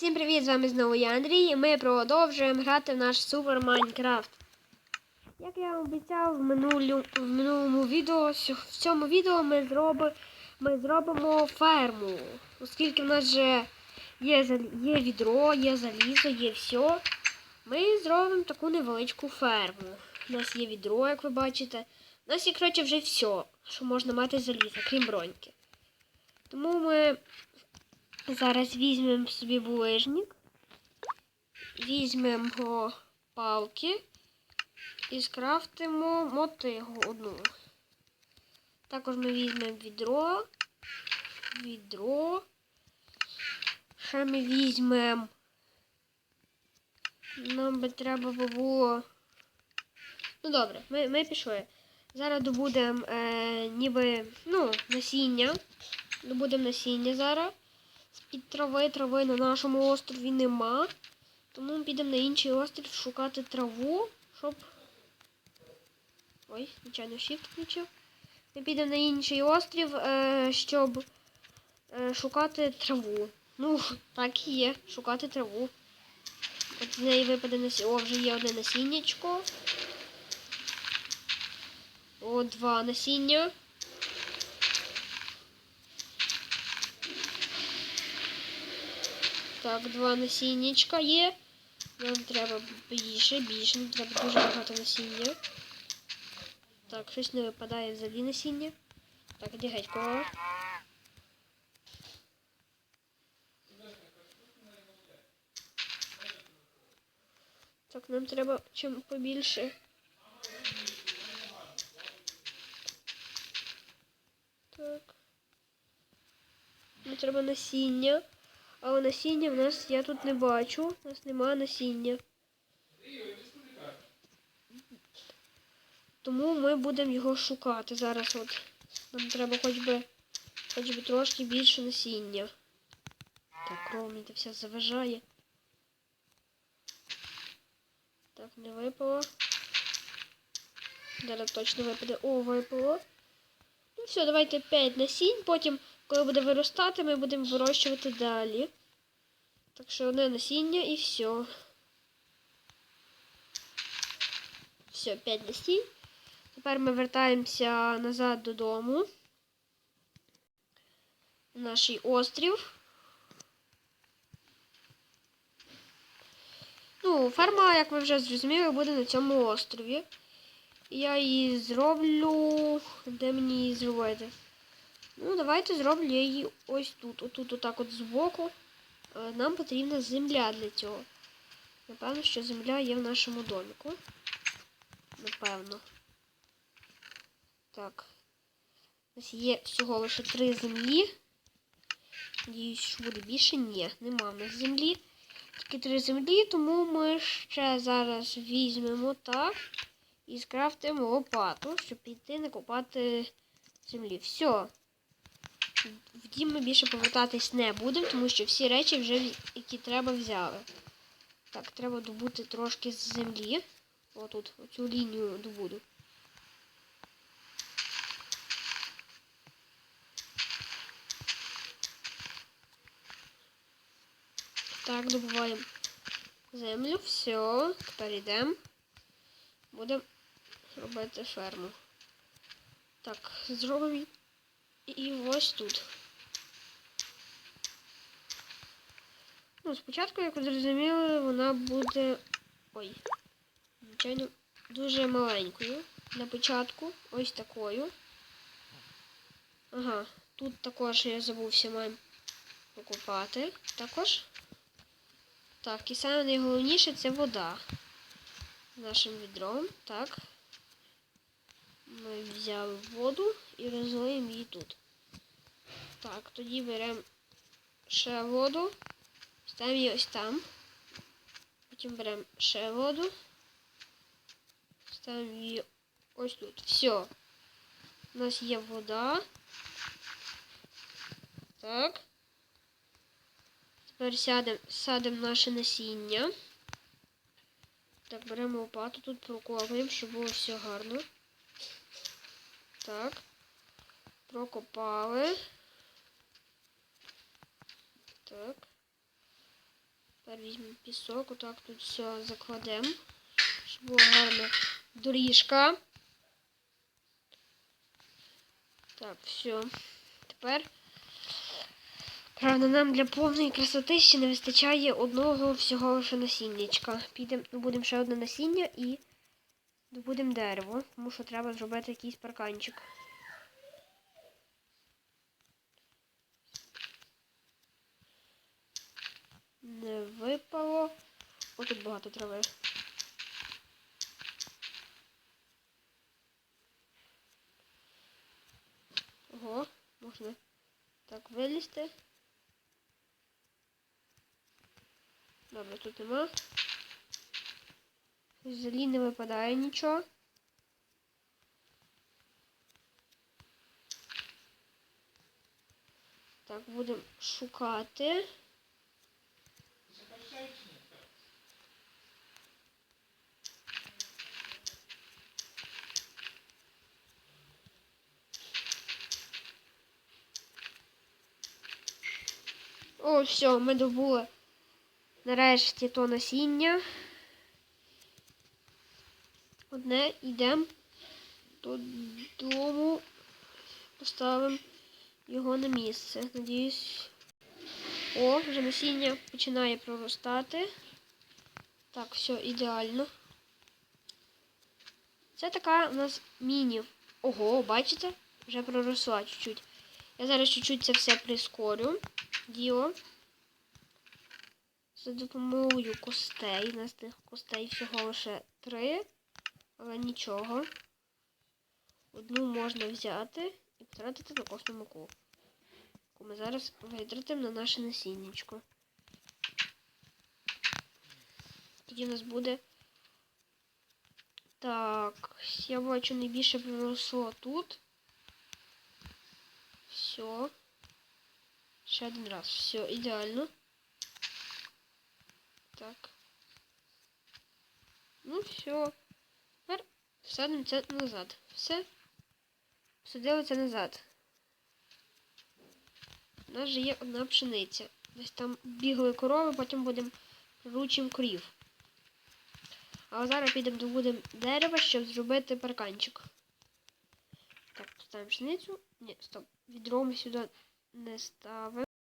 Всім привіт! З вами знову я Андрій і ми продовжуємо грати в наш Супер Майнкрафт. Як я обіцяв в, минулю, в минулому відео, в цьому відео ми, зроби, ми зробимо ферму. Оскільки в нас вже є, є відро, є залізо, є все. Ми зробимо таку невеличку ферму. У нас є відро, як ви бачите. У нас є, коротше, вже все, що можна мати заліза, крім броньки. Тому ми Зараз візьмемо собі булижник, візьмемо палки і скрафтимо мотигу одну. Також ми візьмемо відро, відро. Ще ми візьмемо. Нам би треба було. Ну добре, ми, ми пішли. Зараз добудемо е, ніби ну, насіння. Добудемо насіння зараз. З-під трави трави на нашому острові нема. Тому ми підемо на інший острів шукати траву, щоб. Ой, звичайно, shift включив. Ми підемо на інший острів, е, щоб е, шукати траву. Ну, так і є, шукати траву. От з неї випаде насіння. О, вже є одне насіннячко. О, два насіння. Так, два насіннячка є. Нам треба більше, більше, нам треба дуже багато насіння. Так, щось не випадає взагалі насіння. Так, геть кого. Так, нам треба чим побільше. Так. Нам треба насіння. Але насіння в нас я тут не бачу. У нас немає насіння. Тому ми будемо його шукати. Зараз от. Нам треба хоч би, хоч би трошки більше насіння. Так, кров мені це все заважає. Так, не випало. Зараз точно випаде. О, випало. Ну все, давайте 5 насінь, потім коли буде виростати, ми будемо вирощувати далі. Так що одне насіння і все. Все, 5 насінь. Тепер ми вертаємося назад додому. На наш острів. Ну, ферма, як ви вже зрозуміли, буде на цьому острові. Я її зроблю. Де мені її зробити? Ну, давайте зроблю її ось тут. Отут, отак от збоку. Е, Нам потрібна земля для цього. Напевно, що земля є в нашому доміку. Напевно. Так. У нас є всього лише три землі. Надіюсь, що буде більше. Ні, нема в нас землі. Тільки три землі, тому ми ще зараз візьмемо так і скрафтимо лопату, щоб піти накопати землі. Все. В дім ми більше повертатись не будемо, тому що всі речі вже, які треба, взяли. Так, треба добути трошки з землі. Отут, оцю лінію добуду. Так, добуваємо землю. Все, тепер йдемо. Будемо робити ферму. Так, зробимо і ось тут. Ну, спочатку, як ви зрозуміли, вона буде. Ой. Звичайно, дуже маленькою. На початку. Ось такою. Ага, тут також я забувся маємо покупати. Також. Так, і саме найголовніше це вода. Нашим відром. Так. Ми взяли воду і розлиємо її тут. Так, тоді беремо ще воду, ставимо її ось там. Потім беремо ще воду, ставимо її ось тут. Все. У нас є вода. Так. Тепер сядем, садимо наше насіння. Так, беремо лопату, тут прокопуємо, щоб було все гарно. Так. Прокопали. Так. Тепер візьмемо пісок, отак тут все закладемо, щоб була гарна доріжка. Так, все. Тепер, правда, нам для повної красоти ще не вистачає одного всього лише насіннячка. Підемо, добудемо ще одне насіння і добудемо дерево, тому що треба зробити якийсь парканчик. Не випало. О, тут багато трави. Ого, можна так вилізти. Добре, тут нема. Взагалі не випадає нічого. Так, будемо шукати. О, все, ми добули нарешті то насіння. Одне йдемо додому, поставимо його на місце. Надіюсь. О, вже насіння починає проростати. Так, все ідеально. Це така у нас міні. Ого, бачите? Вже проросла чуть-чуть. Я зараз чуть-чуть це все прискорю. Діло. За допомогою костей. У нас тих костей всього лише три. Але нічого. Одну можна взяти і потратити на косну муку. Яку ми зараз витратимо на наше насіннячко. Тоді у нас буде. Так, я бачу найбільше проросло тут. Все. Ще один раз. Все, ідеально. Так. Ну, все. Всадимо це назад. Все. Всадили це назад. У нас же є одна пшениця. Десь там бігли корови, потім будемо приручимо корів. А зараз підемо добудемо дерева, щоб зробити парканчик. Так, ставимо пшеницю. Ні, стоп. Відро ми сюди не ставимо.